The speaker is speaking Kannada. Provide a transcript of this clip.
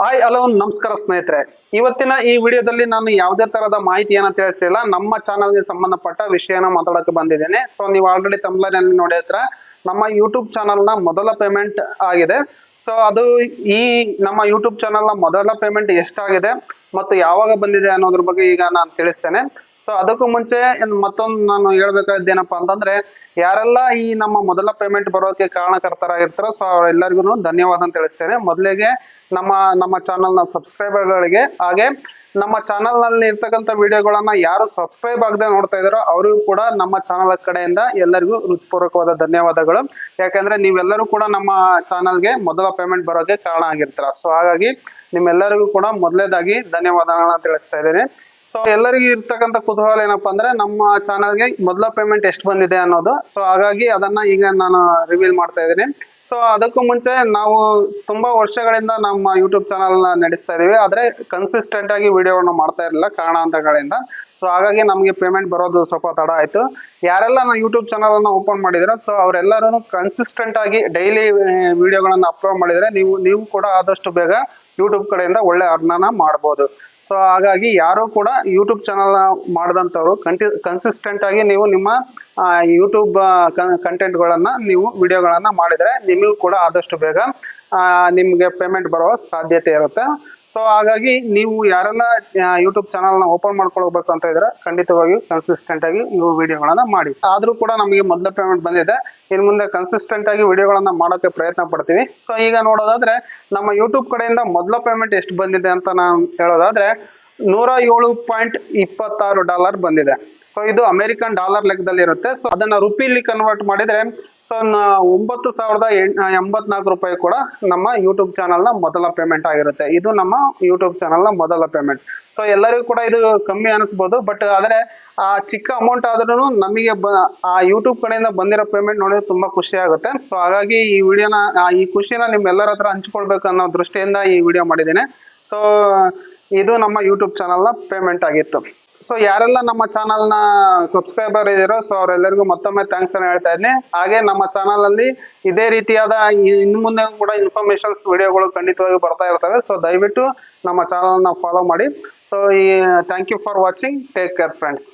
ಹಾಯ್ ಹಲೋ ನಮಸ್ಕಾರ ಸ್ನೇಹಿತರೆ. ಇವತ್ತಿನ ಈ ವಿಡಿಯೋದಲ್ಲಿ ನಾನು ಯಾವುದೇ ತರಹದ ಮಾಹಿತಿಯನ್ನ ತಿಳಿಸ್ತಿಲ್ಲ. ನಮ್ಮ ಚಾನಲ್ಗೆ ಸಂಬಂಧಪಟ್ಟ ವಿಷಯನ ಮಾತಾಡಕ್ಕೆ ಬಂದಿದ್ದೇನೆ. ಸೊ ನೀವು ಆಲ್ರೆಡಿ ತಮ್ಲನಲ್ಲಿ ನೋಡಿದ್ರ ನಮ್ಮ ಯೂಟ್ಯೂಬ್ ಚಾನಲ್ನ ಮೊದಲ ಪೇಮೆಂಟ್ ಆಗಿದೆ. ಸೊ ಅದು ಈ ನಮ್ಮ ಯೂಟ್ಯೂಬ್ ಚಾನಲ್ನ ಮೊದಲ ಪೇಮೆಂಟ್ ಎಷ್ಟಾಗಿದೆ? ಮತ್ತು ಯಾವಾಗ ಬಂದಿದೆ ಅನ್ನೋದ್ರ ಬಗ್ಗೆ ಈಗ ನಾನು ತಿಳಿಸ್ತೇನೆ. ಸೊ ಅದಕ್ಕೂ ಮುಂಚೆ ಮತ್ತೊಂದು ನಾನು ಹೇಳ್ಬೇಕಾದ್ದೇನಪ್ಪ ಅಂತಂದ್ರೆ, ಯಾರೆಲ್ಲ ಈ ನಮ್ಮ ಮೊದಲ ಪೇಮೆಂಟ್ ಬರೋಕೆ ಕಾರಣಕರ್ತರಾಗಿರ್ತಾರೋ ಸೊ ಅವರೆಲ್ಲರಿಗೂ ಧನ್ಯವಾದ ಅಂತ ತಿಳಿಸ್ತೇನೆ. ಮೊದಲಿಗೆ ನಮ್ಮ ನಮ್ಮ ಚಾನಲ್ನ ಸಬ್ಸ್ಕ್ರೈಬರ್ಗಳಿಗೆ ಹಾಗೆ ನಮ್ಮ ಚಾನಲ್ನಲ್ಲಿ ಇರ್ತಕ್ಕಂಥ ವಿಡಿಯೋಗಳನ್ನ ಯಾರು ಸಬ್ಸ್ಕ್ರೈಬ್ ಆಗದೆ ನೋಡ್ತಾ ಇದಾರೋ ಅವರಿಗೂ ಕೂಡ ನಮ್ಮ ಚಾನಲ್ ಕಡೆಯಿಂದ ಎಲ್ಲರಿಗೂ ಹೃತ್ಪೂರ್ವಕವಾದ ಧನ್ಯವಾದಗಳು. ಯಾಕಂದ್ರೆ ನೀವೆಲ್ಲರೂ ಕೂಡ ನಮ್ಮ ಚಾನಲ್ಗೆ ಮೊದಲ ಪೇಮೆಂಟ್ ಬರೋಕೆ ಕಾರಣ ಆಗಿರ್ತೀರ. ಸೊ ಹಾಗಾಗಿ ನಿಮ್ಮೆಲ್ಲರಿಗೂ ಕೂಡ ಮೊದಲೇದಾಗಿ ಧನ್ಯವಾದಗಳನ್ನ ತಿಳಿಸ್ತಾ ಇದ್ದೀನಿ. ಸೊ ಎಲ್ಲರಿಗೂ ಇರ್ತಕ್ಕಂಥ ಕುತೂಹಲ ಏನಪ್ಪಾ ಅಂದ್ರೆ ನಮ್ಮ ಚಾನಲ್ಗೆ ಮೊದಲ ಪೇಮೆಂಟ್ ಎಷ್ಟು ಬಂದಿದೆ ಅನ್ನೋದು. ಸೊ ಹಾಗಾಗಿ ಅದನ್ನ ಈಗ ನಾನು ರಿವೀಲ್ ಮಾಡ್ತಾ ಇದ್ದೀನಿ. ಸೊ ಅದಕ್ಕೂ ಮುಂಚೆ ನಾವು ತುಂಬಾ ವರ್ಷಗಳಿಂದ ನಮ್ಮ ಯೂಟ್ಯೂಬ್ ಚಾನಲ್ ನಡೆಸ್ತಾ ಇದೀವಿ. ಆದರೆ ಕನ್ಸಿಸ್ಟೆಂಟ್ ಆಗಿ ವಿಡಿಯೋವನ್ನು ಮಾಡ್ತಾ ಇರಲಿಲ್ಲ ಕಾರಣಾಂತರಗಳಿಂದ. ಸೊ ಹಾಗಾಗಿ ನಮಗೆ ಪೇಮೆಂಟ್ ಬರೋದು ಸ್ವಲ್ಪ ತಡ ಆಯಿತು. ಯಾರೆಲ್ಲ ನಾವು ಯೂಟ್ಯೂಬ್ ಚಾನಲ್ ಅನ್ನ ಓಪನ್ ಮಾಡಿದ್ರು ಸೊ ಅವರೆಲ್ಲರೂ ಕನ್ಸಿಸ್ಟೆಂಟ್ ಆಗಿ ಡೈಲಿ ವಿಡಿಯೋಗಳನ್ನು ಅಪ್ಲೋಡ್ ಮಾಡಿದ್ರೆ ನೀವು ನೀವು ಕೂಡ ಆದಷ್ಟು ಬೇಗ ಯೂಟ್ಯೂಬ್ ಕಡೆಯಿಂದ ಒಳ್ಳೆ ಅರ್ನನ ಮಾಡ್ಬೋದು. ಸೊ ಹಾಗಾಗಿ ಯಾರು ಕೂಡ ಯೂಟ್ಯೂಬ್ ಚಾನಲ್ ಮಾಡಿದಂಥವ್ರು ಕಂಟಿ ಕನ್ಸಿಸ್ಟೆಂಟ್ ಆಗಿ ನೀವು ನಿಮ್ಮ ಯೂಟ್ಯೂಬ್ ಕಂಟೆಂಟ್ಗಳನ್ನು ನೀವು ವಿಡಿಯೋಗಳನ್ನು ಮಾಡಿದ್ರೆ ನಿಮಗೂ ಕೂಡ ಆದಷ್ಟು ಬೇಗ ನಿಮಗೆ ಪೇಮೆಂಟ್ ಬರೋ ಸಾಧ್ಯತೆ ಇರುತ್ತೆ. ಸೊ ಹಾಗಾಗಿ ನೀವು ಯಾರೆಲ್ಲ ಯೂಟ್ಯೂಬ್ ಚಾನಲ್ನ ಓಪನ್ ಮಾಡ್ಕೊಳ್ಬೇಕು ಅಂತ ಇದ್ರೆ ಖಂಡಿತವಾಗಿಯೂ ಕನ್ಸಿಸ್ಟೆಂಟ್ ಆಗಿ ನೀವು ವಿಡಿಯೋಗಳನ್ನ ಮಾಡಿ. ಆದ್ರೂ ಕೂಡ ನಮಗೆ ಮೊದಲ ಪೇಮೆಂಟ್ ಬಂದಿದೆ. ಇನ್ನು ಮುಂದೆ ಕನ್ಸಿಸ್ಟೆಂಟ್ ಆಗಿ ವಿಡಿಯೋಗಳನ್ನ ಮಾಡೋಕೆ ಪ್ರಯತ್ನ ಪಡ್ತೀವಿ. ಸೊ ಈಗ ನೋಡೋದಾದ್ರೆ ನಮ್ಮ ಯೂಟ್ಯೂಬ್ ಕಡೆಯಿಂದ ಮೊದಲ ಪೇಮೆಂಟ್ ಎಷ್ಟು ಬಂದಿದೆ ಅಂತ ನಾನು ಹೇಳೋದಾದ್ರೆ ನೂರ ಏಳು ಪಾಯಿಂಟ್ ಇಪ್ಪತ್ತಾರು ಡಾಲರ್ ಬಂದಿದೆ. ಸೊ ಇದು ಅಮೆರಿಕನ್ ಡಾಲರ್ ಲೆಕ್ಕದಲ್ಲಿ ಇರುತ್ತೆ. ಸೊ ಅದನ್ನ ರುಪೀಲಿ ಕನ್ವರ್ಟ್ ಮಾಡಿದ್ರೆ ಸೊ ಒಂಬತ್ತು ಸಾವಿರದ ಎಂಬತ್ನಾಲ್ಕು ರೂಪಾಯಿ ಕೂಡ ನಮ್ಮ ಯೂಟ್ಯೂಬ್ ಚಾನಲ್ನ ಮೊದಲ ಪೇಮೆಂಟ್ ಆಗಿರುತ್ತೆ. ಇದು ನಮ್ಮ ಯೂಟ್ಯೂಬ್ ಚಾನಲ್ನ ಮೊದಲ ಪೇಮೆಂಟ್ ಸೊ ಎಲ್ಲರಿಗೂ ಕೂಡ ಇದು ಕಮ್ಮಿ ಅನಿಸ್ಬೋದು. ಬಟ್ ಆದರೆ, ಆ ಚಿಕ್ಕ ಅಮೌಂಟ್ ಆದ್ರೂ ನಮಗೆ ಆ ಯೂಟ್ಯೂಬ್ ಕಡೆಯಿಂದ ಬಂದಿರೋ ಪೇಮೆಂಟ್ ನೋಡಿದ್ರೆ ತುಂಬಾ ಖುಷಿ ಆಗುತ್ತೆ. ಸೊ ಹಾಗಾಗಿ ಈ ವಿಡಿಯೋನ ಈ ಖುಷಿನ ನಿಮ್ಮೆಲ್ಲರ ಹತ್ರ ಹಂಚ್ಕೊಳ್ಬೇಕು ಅನ್ನೋ ದೃಷ್ಟಿಯಿಂದ ಈ ವಿಡಿಯೋ ಮಾಡಿದ್ದೀನಿ. ಸೊ ಇದು ನಮ್ಮ ಯೂಟ್ಯೂಬ್ ಚಾನಲ್ನ ಪೇಮೆಂಟ್ ಆಗಿತ್ತು. ಸೊ ಯಾರೆಲ್ಲ ನಮ್ಮ ಚಾನಲ್ನ ಸಬ್ಸ್ಕ್ರೈಬರ್ ಇದ್ದೀರೋ ಸೊ ಅವರೆಲ್ಲರಿಗೂ ಮತ್ತೊಮ್ಮೆ ಥ್ಯಾಂಕ್ಸ್ ಅನ್ನು ಹೇಳ್ತಾ ಇದ್ದೀನಿ ಹಾಗೆ ನಮ್ಮ ಚಾನಲ್ ಅಲ್ಲಿ ಇದೇ ರೀತಿಯಾದ ಇನ್ನು ಮುಂದೆ ಕೂಡ ಇನ್ಫಾರ್ಮೇಶನ್ಸ್ ವಿಡಿಯೋಗಳು ಖಂಡಿತವಾಗಿ ಬರ್ತಾ ಇರ್ತವೆ. ಸೊ ದಯವಿಟ್ಟು ನಮ್ಮ ಚಾನಲ್ನ ಫಾಲೋ ಮಾಡಿ. ಸೊ ಈ thank you for watching take care friends